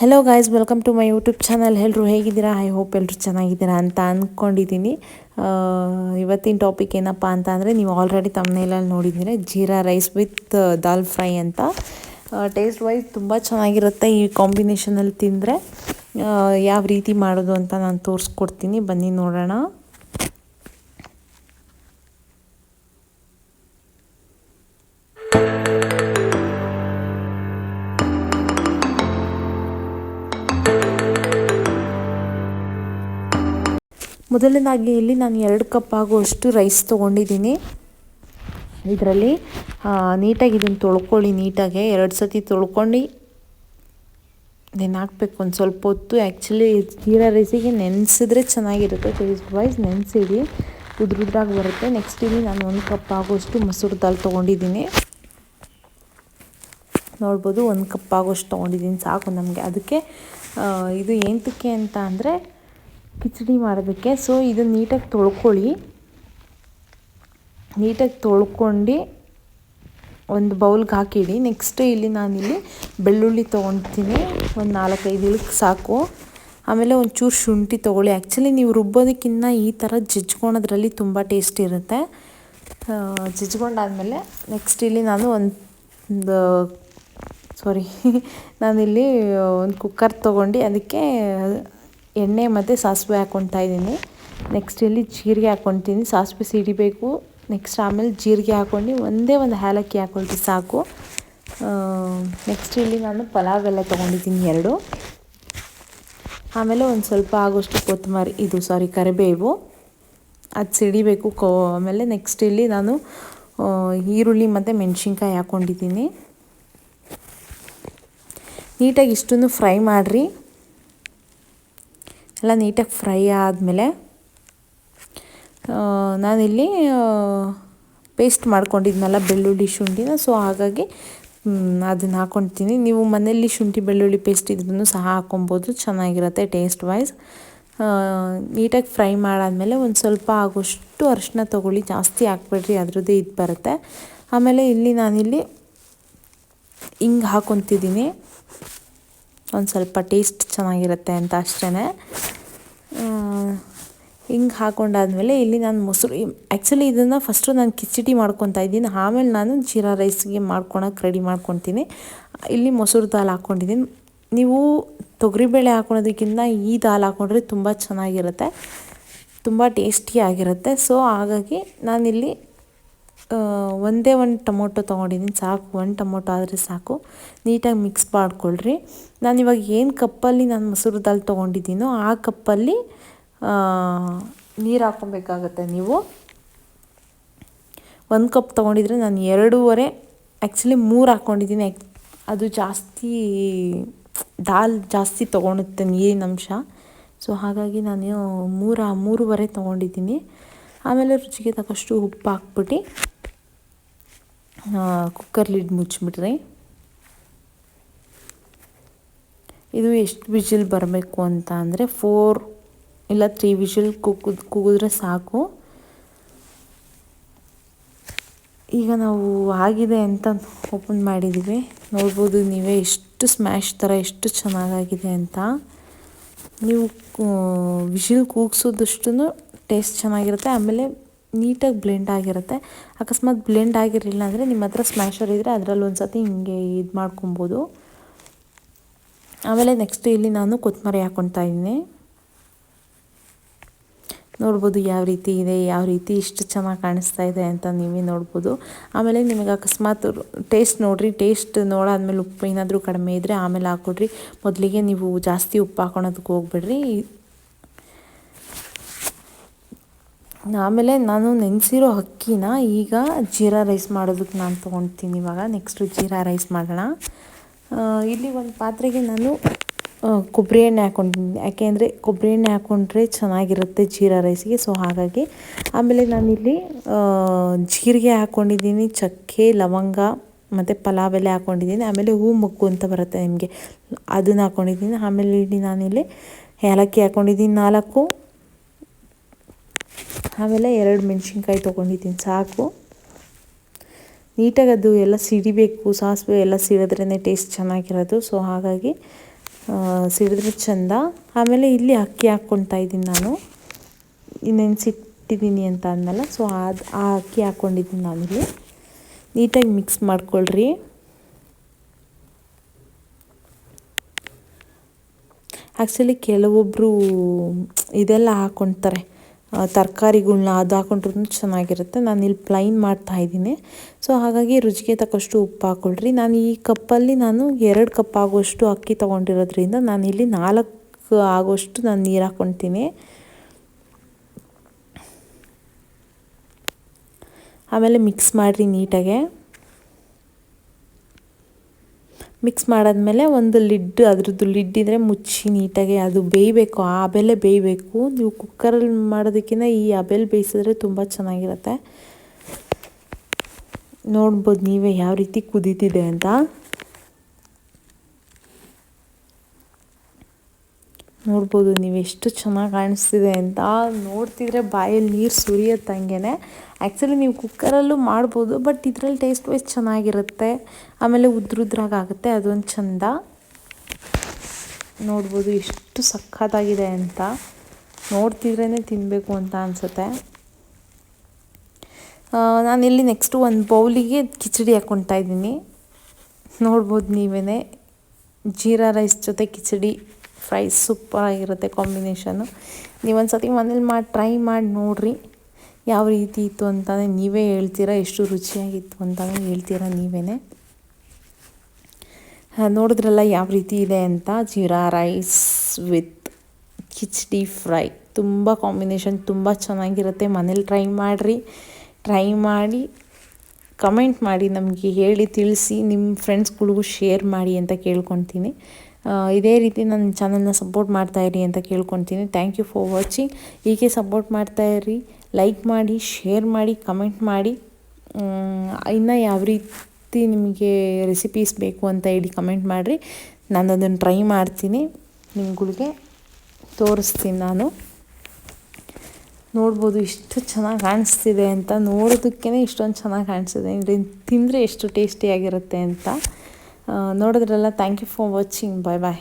Hello guys welcome to my YouTube channel ಎಲ್ಲರೂ ಹೇಗಿದ್ದೀರಾ? I hope ಎಲ್ಲರೂ ಚೆನ್ನಾಗಿದ್ದೀರಾ ಅಂತ ಅಂದ್ಕೊಂಡಿದ್ದೀನಿ ಇವತ್ತಿನ ಟಾಪಿಕ್ ಏನಪ್ಪ ಅಂತ ಅಂದರೆ, ನೀವು ಆಲ್ರೆಡಿ ತಮ್ಮನೇಲಲ್ಲಿ ನೋಡಿದ್ದೀರಾ, jeera rice with dal fry ಅಂತ. ಟೇಸ್ಟ್ ವೈಸ್ ತುಂಬ ಚೆನ್ನಾಗಿರುತ್ತೆ ಈ ಕಾಂಬಿನೇಷನಲ್ಲಿ ತಿಂದರೆ. ಯಾವ ರೀತಿ ಮಾಡೋದು ಅಂತ ನಾನು ತೋರಿಸ್ಕೊಡ್ತೀನಿ. ಬನ್ನಿ ನೋಡೋಣ. ಮೊದಲನೇದಾಗಿ ಇಲ್ಲಿ ನಾನು ಎರಡು ಕಪ್ ಆಗುವಷ್ಟು ರೈಸ್ ತೊಗೊಂಡಿದ್ದೀನಿ. ಇದರಲ್ಲಿ ನೀಟಾಗಿ ಇದನ್ನು ತೊಳ್ಕೊಳ್ಳಿ ನೀಟಾಗೆ. ಎರಡು ಸತಿ ತೊಳ್ಕೊಂಡು ನೆನೆ ಹಾಕ್ಬೇಕು. ಒಂದು ಸ್ವಲ್ಪ ಹೊತ್ತು. ಆ್ಯಕ್ಚುಲಿ ಜೀರಾ ರೈಸಿಗೆ ನೆನೆಸಿದ್ರೆ ಚೆನ್ನಾಗಿರುತ್ತೆ. ಟೇಸ್ಟ್ ವೈಸ್ ನೆನೆಸಿಡಿ. ಉದ್ರುದ್ರಾಗಿ ಬರುತ್ತೆ. ನೆಕ್ಸ್ಟ್ ಇಲ್ಲಿ ನಾನು ಒಂದು ಕಪ್ ಆಗುವಷ್ಟು ಮೊಸರು ದಾಲ್ ತೊಗೊಂಡಿದ್ದೀನಿ. ನೋಡ್ಬೋದು ಒಂದು ಕಪ್ ಆಗೋಷ್ಟು ತೊಗೊಂಡಿದ್ದೀನಿ. ಸಾಕು ನಮಗೆ. ಅದಕ್ಕೆ ಇದು ಏನಕ್ಕೆ ಅಂತ ಅಂದರೆ ಕಿಚಡಿ ಮಾಡೋದಕ್ಕೆ. ಸೊ ಇದು ನೀಟಾಗಿ ತೊಳ್ಕೊಳ್ಳಿ. ನೀಟಾಗಿ ತೊಳ್ಕೊಂಡು ಒಂದು ಬೌಲ್ಗೆ ಹಾಕಿಡಿ. ನೆಕ್ಸ್ಟ್ ಇಲ್ಲಿ ನಾನಿಲ್ಲಿ ಬೆಳ್ಳುಳ್ಳಿ ತೊಗೊಳ್ತೀನಿ ಒಂದು ನಾಲ್ಕೈದು ಇಳಕ್ಕೆ ಸಾಕು. ಆಮೇಲೆ ಒಂಚೂರು ಶುಂಠಿ ತೊಗೊಳ್ಳಿ. ಆ್ಯಕ್ಚುಲಿ ನೀವು ರುಬ್ಬೋದಕ್ಕಿಂತ ಈ ಥರ ಜಜ್ಕೊಳೋದ್ರಲ್ಲಿ ತುಂಬ ಟೇಸ್ಟ್ ಇರುತ್ತೆ. ಜಜ್ಕೊಂಡಾದಮೇಲೆ ನೆಕ್ಸ್ಟ್ ಇಲ್ಲಿ ನಾನು ಒಂದು ಸಾರಿ ನಾನಿಲ್ಲಿ ಒಂದು ಕುಕ್ಕರ್ ತೊಗೊಂಡು ಅದಕ್ಕೆ ಎಣ್ಣೆ ಮತ್ತು ಸಾಸಿವೆ ಹಾಕ್ಕೊತಾ ಇದ್ದೀನಿ. ನೆಕ್ಸ್ಟ್ ಇಲ್ಲಿ ಜೀರಿಗೆ ಹಾಕ್ಕೊತೀನಿ ಸಾಸಿವೆ ಸಿಡಿಬೇಕು. ನೆಕ್ಸ್ಟ್ ಆಮೇಲೆ ಜೀರಿಗೆ ಹಾಕ್ಕೊಂಡು ಒಂದೇ ಒಂದು ಏಲಕ್ಕಿ ಹಾಕ್ಕೊಳ್ತೀನಿ ಸಾಕು. ನೆಕ್ಸ್ಟ್ ಇಲ್ಲಿ ನಾನು ಪಲಾವ್ ಎಲ್ಲ ತೊಗೊಂಡಿದ್ದೀನಿ ಎರಡು. ಆಮೇಲೆ ಒಂದು ಸ್ವಲ್ಪ ಆಗೋಷ್ಟು ಕೊತ್ತಂಬರಿ, ಇದು ಸಾರಿ ಕರಿಬೇವು. ಅದು ಸಿಡಿಬೇಕು ಕೋ, ಆಮೇಲೆ ನೆಕ್ಸ್ಟ್ ಇಲ್ಲಿ ನಾನು ಈರುಳ್ಳಿ ಮತ್ತು ಮೆಣಸಿನ್ಕಾಯಿ ಹಾಕ್ಕೊಂಡಿದ್ದೀನಿ ನೀಟಾಗಿ ಇಷ್ಟನ್ನು ಫ್ರೈ ಮಾಡಿರಿ. ಎಲ್ಲ ನೀಟಾಗಿ ಫ್ರೈ ಆದಮೇಲೆ ನಾನಿಲ್ಲಿ ಪೇಸ್ಟ್ ಮಾಡ್ಕೊಂಡಿದ್ನಲ್ಲ ಬೆಳ್ಳುಳ್ಳಿ ಶುಂಠಿನ, ಸೊ ಹಾಗಾಗಿ ಅದನ್ನು ಹಾಕ್ಕೊಳ್ತೀನಿ ನೀವು ಮನೆಯಲ್ಲಿ ಶುಂಠಿ, ಬೆಳ್ಳುಳ್ಳಿ ಪೇಸ್ಟ್ ಇದ್ರೂ ಸಹ ಹಾಕ್ಕೊಬೋದು ಚೆನ್ನಾಗಿರುತ್ತೆ ಟೇಸ್ಟ್ ವೈಸ್ ನೀಟಾಗಿ ಫ್ರೈ ಮಾಡಾದಮೇಲೆ ಒಂದು ಸ್ವಲ್ಪ ಆಗೋಷ್ಟು ಅರಿಶಿನ ತೊಗೊಳ್ಳಿ. ಜಾಸ್ತಿ ಹಾಕ್ಬೇಡ್ರಿ, ಅದರದ್ದೇ ಇದು ಬರುತ್ತೆ. ಆಮೇಲೆ ಇಲ್ಲಿ ನಾನಿಲ್ಲಿ ಹಿಂಗೆ ಹಾಕ್ಕೊತಿದ್ದೀನಿ ಒಂದು ಸ್ವಲ್ಪ ಟೇಸ್ಟ್ ಚೆನ್ನಾಗಿರುತ್ತೆ ಅಂತ ಅಷ್ಟೇ ಹಿಂಗೆ ಹಾಕೊಂಡಾದ್ಮೇಲೆ ಇಲ್ಲಿ ನಾನು ಮೊಸರು ಆ್ಯಕ್ಚುಲಿ ಇದನ್ನು ಫಸ್ಟು ನಾನು ಕಿಚಡಿ ಮಾಡ್ಕೊತಾ ಇದ್ದೀನಿ. ಆಮೇಲೆ ನಾನು ಜೀರಾ ರೈಸ್ಗೆ ಮಾಡ್ಕೊಳಕ್ಕೆ ರೆಡಿ ಮಾಡ್ಕೊತೀನಿ. ಇಲ್ಲಿ ಮೊಸರು ದಾಲ್ ಹಾಕ್ಕೊಂಡಿದ್ದೀನಿ ನೀವು ತೊಗರಿಬೇಳೆ ಹಾಕೊಳೋದಕ್ಕಿಂತ ಈ ದಾಲ್ ಹಾಕ್ಕೊಂಡ್ರೆ ತುಂಬ ಚೆನ್ನಾಗಿರುತ್ತೆ, ತುಂಬ ಟೇಸ್ಟಿಯಾಗಿರುತ್ತೆ ಸೊ ಹಾಗಾಗಿ ನಾನಿಲ್ಲಿ ಒಂದೇ ಒಂದು ಟೊಮೊಟೊ ತೊಗೊಂಡಿದ್ದೀನಿ. ಸಾಕು, ಒಂದು ಟೊಮೊಟೊ ಆದರೆ ಸಾಕು. ನೀಟಾಗಿ ಮಿಕ್ಸ್ ಮಾಡ್ಕೊಳ್ರಿ. ನಾನು ಇವಾಗ ಏನು ಕಪ್ಪಲ್ಲಿ ನಾನು ಮೊಸರು ದಾಲ್ ತೊಗೊಂಡಿದ್ದೀನೋ ಆ ಕಪ್ಪಲ್ಲಿ ನೀರು ಹಾಕ್ಕೊಬೇಕಾಗತ್ತೆ ನೀವು. ಒಂದು ಕಪ್ ತೊಗೊಂಡಿದ್ರೆ ನಾನು ಎರಡೂವರೆ ಆ್ಯಕ್ಚುಲಿ ಮೂರು ಹಾಕ್ಕೊಂಡಿದ್ದೀನಿ. ಅದು ಜಾಸ್ತಿ, ದಾಲ್ ಜಾಸ್ತಿ ತೊಗೊಳುತ್ತೆ ನೀರಿನ ಅಂಶ. ಸೊ ಹಾಗಾಗಿ ನಾನು ಮೂರು, ಮೂರುವರೆ ತೊಗೊಂಡಿದ್ದೀನಿ. ಆಮೇಲೆ ರುಚಿಗೆ ತಕ್ಕಷ್ಟು ಉಪ್ಪು ಹಾಕ್ಬಿಟ್ಟು ಕುಕ್ಕರ್ ಲಿಡ್ ಮುಚ್ಚಿಬಿಟ್ರಿ ಇದು ಎಷ್ಟು ವಿಜಿಲ್ ಬರಬೇಕು ಅಂತ ಅಂದರೆ ಫೋರ್ ಇಲ್ಲ ತ್ರೀ ವಿಷಲ್ ಕುಗ್ದು ಕೂಗಿದ್ರೆ ಸಾಕು. ಈಗ ನಾವು ಆಗಿದೆ ಅಂತ ಓಪನ್ ಮಾಡಿದ್ದೀವಿ ನೋಡ್ಬೋದು ನೀವೇ ಎಷ್ಟು ಸ್ಮ್ಯಾಶ್ ಥರ ಎಷ್ಟು ಚೆನ್ನಾಗಾಗಿದೆ ಅಂತ. ನೀವು ವಿಷಲ್ ಕೂಗ್ಸೋದಷ್ಟು ಟೇಸ್ಟ್ ಚೆನ್ನಾಗಿರುತ್ತೆ. ಆಮೇಲೆ ನೀಟಾಗಿ ಬ್ಲೆಂಡ್ ಆಗಿರುತ್ತೆ. ಅಕಸ್ಮಾತ್ ಬ್ಲೆಂಡ್ ಆಗಿರಲಿಲ್ಲ ಅಂದರೆ ನಿಮ್ಮ ಹತ್ರ ಸ್ಮ್ಯಾಶರ್ ಇದ್ದರೆ ಅದರಲ್ಲಿ ಒಂದು ಸತಿ ಹಿಂಗೆ ಇದು ಮಾಡ್ಕೊಬೋದು. ಆಮೇಲೆ ನೆಕ್ಸ್ಟ್ ಇಲ್ಲಿ ನಾನು ಕೊತ್ತಂಬರಿ ಹಾಕ್ಕೊತಾ ಇದ್ದೀನಿ. ನೋಡ್ಬೋದು ಯಾವ ರೀತಿ ಇದೆ, ಯಾವ ರೀತಿ ಇಷ್ಟು ಚೆನ್ನಾಗಿ ಕಾಣಿಸ್ತಾ ಇದೆ ಅಂತ ನೀವೇ ನೋಡ್ಬೋದು. ಆಮೇಲೆ ನಿಮಗೆ ಅಕಸ್ಮಾತ್ ಟೇಸ್ಟ್ ನೋಡಿರಿ, ಟೇಸ್ಟ್ ನೋಡಾದ್ಮೇಲೆ ಉಪ್ಪು ಏನಾದರೂ ಕಡಿಮೆ ಇದ್ದರೆ ಆಮೇಲೆ ಹಾಕ್ಕೊಡ್ರಿ. ಮೊದಲಿಗೆ ನೀವು ಜಾಸ್ತಿ ಉಪ್ಪು ಹಾಕೊಳೋದಕ್ಕೆ ಹೋಗ್ಬಿಡ್ರಿ. ಆಮೇಲೆ ನಾನು ನೆನೆಸಿರೋ ಅಕ್ಕಿನ ಈಗ ಜೀರಾ ರೈಸ್ ಮಾಡೋದಕ್ಕೆ ನಾನು ತೊಗೊಳ್ತೀನಿ ಇವಾಗ. ನೆಕ್ಸ್ಟು ಜೀರಾ ರೈಸ್ ಮಾಡೋಣ. ಇಲ್ಲಿ ಒಂದು ಪಾತ್ರೆಗೆ ನಾನು ಕೊಬ್ಬರಿ ಎಣ್ಣೆ ಹಾಕ್ಕೊಂಡಿದ್ದೀನಿ ಯಾಕೆಂದರೆ ಕೊಬ್ಬರಿ ಎಣ್ಣೆ ಹಾಕ್ಕೊಂಡ್ರೆ ಚೆನ್ನಾಗಿರುತ್ತೆ ಜೀರಾ ರೈಸಿಗೆ. ಸೊ ಹಾಗಾಗಿ ಆಮೇಲೆ ನಾನಿಲ್ಲಿ ಜೀರಿಗೆ ಹಾಕ್ಕೊಂಡಿದ್ದೀನಿ ಚಕ್ಕೆ, ಲವಂಗ ಮತ್ತು ಪಲಾವ್ ಎಲೆ ಹಾಕ್ಕೊಂಡಿದ್ದೀನಿ ಆಮೇಲೆ ಹೂ ಮೊಗ್ಗು ಅಂತ ಬರುತ್ತೆ ನಿಮಗೆ. ಅದನ್ನು ಹಾಕ್ಕೊಂಡಿದ್ದೀನಿ ಆಮೇಲೆ ಇಲ್ಲಿ ನಾನಿಲ್ಲಿ ಏಲಕ್ಕಿ ಹಾಕ್ಕೊಂಡಿದ್ದೀನಿ ನಾಲ್ಕು. ಆಮೇಲೆ ಎರಡು ಮೆಣಸಿನ್ಕಾಯಿ ತೊಗೊಂಡಿದ್ದೀನಿ, ಸಾಕು. ನೀಟಾಗಿ ಅದು ಎಲ್ಲ ಸಿಡಿಬೇಕು, ಸಾಸಿವೆ ಎಲ್ಲ ಸಿಡಿದ್ರೇ ಟೇಸ್ಟ್ ಚೆನ್ನಾಗಿರೋದು. ಸೊ ಹಾಗಾಗಿ ಸಿಡಿದ್ರೆ ಚೆಂದ. ಆಮೇಲೆ ಇಲ್ಲಿ ಅಕ್ಕಿ ಹಾಕ್ಕೊಳ್ತಾ ಇದ್ದೀನಿ ನಾನು. ನೆನೆಸಿಟ್ಟಿದ್ದೀನಿ ಅಂತ ಅಂದಲ್ಲ ಸೊ ಅದು ಆ ಅಕ್ಕಿ ಹಾಕ್ಕೊಂಡಿದ್ದೀನಿ ನಾನಿಲ್ಲಿ ನೀಟಾಗಿ ಮಿಕ್ಸ್ ಮಾಡ್ಕೊಳ್ರಿ. ಆ್ಯಕ್ಚುಲಿ ಕೆಲವೊಬ್ಬರು ಇದೆಲ್ಲ ಹಾಕ್ಕೊಳ್ತಾರೆ. ತರಕಾರಿಗಳ್ನ ಅದು ಹಾಕೊಂಡ್ರೂ ಚೆನ್ನಾಗಿರುತ್ತೆ. ನಾನು ಇಲ್ಲಿ ಪ್ಲೈನ್ ಮಾಡ್ತಾ ಇದ್ದೀನಿ. ಸೊ ಹಾಗಾಗಿ ರುಚಿಗೆ ತಕ್ಕಷ್ಟು ಉಪ್ಪು ಹಾಕ್ಕೊಳ್ರಿ ನಾನು ಈ ಕಪ್ಪಲ್ಲಿ ನಾನು ಎರಡು ಕಪ್ ಆಗುವಷ್ಟು ಅಕ್ಕಿ ತೊಗೊಂಡಿರೋದ್ರಿಂದ ನಾನಿಲ್ಲಿ ನಾಲ್ಕು ಆಗುವಷ್ಟು ನಾನು ನೀರು ಹಾಕ್ಕೊಳ್ತೀನಿ ಆಮೇಲೆ ಮಿಕ್ಸ್ ಮಾಡಿರಿ ನೀಟಾಗೆ. ಮಿಕ್ಸ್ ಮಾಡಾದ್ಮೇಲೆ ಒಂದು ಲಿಡ್, ಅದ್ರದ್ದು ಲಿಡ್ ಇದ್ದರೆ ಮುಚ್ಚಿ ನೀಟಾಗಿ ಅದು ಬೇಯಬೇಕು, ಆ ಬೆಲೆ ಬೇಯಬೇಕು. ನೀವು ಕುಕ್ಕರಲ್ಲಿ ಮಾಡೋದಕ್ಕಿಂತ ಈ ಅಬೆಲ್ ಬೇಯಿಸಿದ್ರೆ ತುಂಬ ಚೆನ್ನಾಗಿರುತ್ತೆ. ನೋಡ್ಬೋದು ನೀವೇ ಯಾವ ರೀತಿ ಕುದೀತಿದೆ ಅಂತ. ನೋಡ್ಬೋದು, ನೀವು ಎಷ್ಟು ಚೆನ್ನಾಗಿ ಕಾಣಿಸ್ತಿದೆ ಅಂತ. ನೋಡ್ತಿದ್ರೆ ಬಾಯಲ್ಲಿ ನೀರು ಸುರಿಯತ್ತಂಗೆ ಆ್ಯಕ್ಚುಲಿ ನೀವು ಕುಕ್ಕರಲ್ಲೂ ಮಾಡ್ಬೋದು ಬಟ್ ಇದರಲ್ಲಿ ಟೇಸ್ಟ್ ವೈಸ್ ಚೆನ್ನಾಗಿರುತ್ತೆ. ಆಮೇಲೆ ಉದ್ರುದ್ರಾಗುತ್ತೆ ಅದೊಂದು ಚಂದ. ನೋಡ್ಬೋದು ಎಷ್ಟು ಸಖತ್ತಾಗಿದೆ ಅಂತ. ನೋಡ್ತಿದ್ರೇ ತಿನ್ನಬೇಕು ಅಂತ ಅನಿಸುತ್ತೆ. ನಾನಿಲ್ಲಿ ನೆಕ್ಸ್ಟು ಒಂದು ಬೌಲಿಗೆ ಕಿಚಡಿ ಹಾಕ್ಕೊಳ್ತಾ ಇದ್ದೀನಿ. ನೋಡ್ಬೋದು ನೀವೇ ಜೀರಾ ರೈಸ್ ಜೊತೆ ಕಿಚಡಿ. ಫ್ರೈ ಸೂಪರಾಗಿರುತ್ತೆ ಕಾಂಬಿನೇಷನ್ನು ನೀವೊಂದು ಸತಿ ಮನೇಲಿ ಮಾಡಿ ಟ್ರೈ ಮಾಡಿ ನೋಡಿರಿ. ಯಾವ ರೀತಿ ಇತ್ತು ಅಂತಲೇ ನೀವೇ ಹೇಳ್ತೀರಾ, ಎಷ್ಟು ರುಚಿಯಾಗಿತ್ತು ಅಂತಲೇ ಹೇಳ್ತೀರಾ ನೀವೇ ನೋಡಿದ್ರಲ್ಲ ಯಾವ ರೀತಿ ಇದೆ ಅಂತ? Jeera rice with khichdi fry. ತುಂಬ ಕಾಂಬಿನೇಷನ್, ತುಂಬ ಚೆನ್ನಾಗಿರುತ್ತೆ. ಮನೇಲಿ ಟ್ರೈ ಮಾಡಿರಿ. ಟ್ರೈ ಮಾಡಿ, ಕಮೆಂಟ್ ಮಾಡಿ ನಮಗೆ ಹೇಳಿ ತಿಳಿಸಿ, ನಿಮ್ಮ ಫ್ರೆಂಡ್ಸ್ಗಳಿಗೂ ಶೇರ್ ಮಾಡಿ ಅಂತ ಕೇಳ್ಕೊತೀನಿ ಇದೇ ರೀತಿ ನನ್ನ ಚಾನಲ್ನ ಸಪೋರ್ಟ್ ಮಾಡ್ತಾಯಿರಿ ಅಂತ ಕೇಳ್ಕೊತೀನಿ. ಥ್ಯಾಂಕ್ ಯು ಫಾರ್ ವಾಚಿಂಗ್ ಹೀಗೆ ಸಪೋರ್ಟ್ ಮಾಡ್ತಾಯಿರಿ ಲೈಕ್ ಮಾಡಿ ಶೇರ್ ಮಾಡಿ ಕಮೆಂಟ್ ಮಾಡಿ. ಇನ್ನು ಯಾವ ರೀತಿ ನಿಮಗೆ ರೆಸಿಪೀಸ್ ಬೇಕು ಅಂತ ಹೇಳಿ ಕಮೆಂಟ್ ಮಾಡಿರಿ. ನಾನು ಅದನ್ನು ಟ್ರೈ ಮಾಡ್ತೀನಿ. ನಿಮ್ಗಳಿಗೆ ತೋರಿಸ್ತೀನಿ ನಾನು. ನೋಡ್ಬೋದು ಇಷ್ಟು ಚೆನ್ನಾಗಿ ಕಾಣಿಸ್ತಿದೆ ಅಂತ. ನೋಡೋದಕ್ಕೇ ಇಷ್ಟೊಂದು ಚೆನ್ನಾಗಿ ಕಾಣಿಸ್ತಿದೆ. ತಿಂದರೆ ಎಷ್ಟು ಟೇಸ್ಟಿಯಾಗಿರುತ್ತೆ ಅಂತ. ನೋಡಿದ್ರಲ್ಲ thank you for watching bye bye